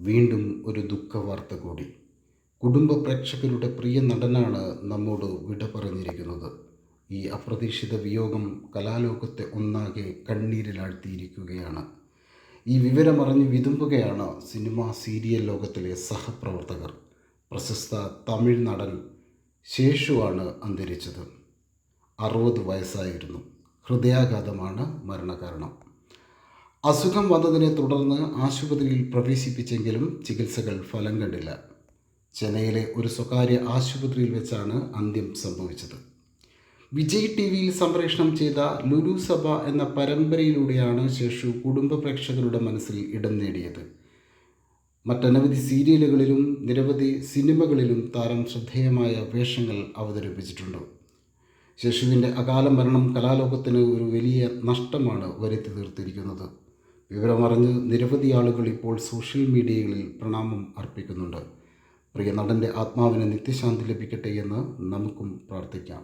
വീണ്ടും ഒരു ദുഃഖവാർത്ത കൂടി. കുടുംബ പ്രേക്ഷകരുടെ പ്രിയ നടനാണ് നമ്മോട് വിട പറഞ്ഞിരിക്കുന്നത്. ഈ അപ്രതീക്ഷിത വിയോഗം കലാലോകത്തെ ഒന്നാകെ കണ്ണീരിലാഴ്ത്തിയിരിക്കുകയാണ്. ഈ വിവരമറിഞ്ഞ് വിതുമ്പുകയാണ് സിനിമ സീരിയൽ ലോകത്തിലെ സഹപ്രവർത്തകർ. പ്രശസ്ത തമിഴ് നടൻ ശേഷുവാണ് അന്തരിച്ചത്. അറുപത് വയസ്സായിരുന്നു. ഹൃദയാഘാതമാണ് മരണകാരണം. അസുഖം വന്നതിനെ തുടർന്ന് ആശുപത്രിയിൽ പ്രവേശിപ്പിച്ചെങ്കിലും ചികിത്സകൾ ഫലം കണ്ടില്ല. ചെന്നൈയിലെ ഒരു സ്വകാര്യ ആശുപത്രിയിൽ വെച്ചാണ് അന്ത്യം സംഭവിച്ചത്. വിജയ് ടി വിയിൽ സംപ്രേഷണം ചെയ്ത ലുലു സഭ എന്ന പരമ്പരയിലൂടെയാണ് ശേഷു കുടുംബ പ്രേക്ഷകരുടെ മനസ്സിൽ ഇടം നേടിയത്. മറ്റനവധി സീരിയലുകളിലും നിരവധി സിനിമകളിലും താരം ശ്രദ്ധേയമായ വേഷങ്ങൾ അവതരിപ്പിച്ചിട്ടുണ്ട്. ശേഷുവിന്റെ അകാല മരണം കലാലോകത്തിന് ഒരു വലിയ നഷ്ടമാണ് വരുത്തി തീർത്തിരിക്കുന്നത്. വിവരമറിഞ്ഞ് നിരവധി ആളുകൾ ഇപ്പോൾ സോഷ്യൽ മീഡിയകളിൽ പ്രണാമം അർപ്പിക്കുന്നുണ്ട്. പ്രിയ നടന്റെ ആത്മാവിന് നിത്യശാന്തി ലഭിക്കട്ടെ എന്ന് നമുക്കും പ്രാർത്ഥിക്കാം.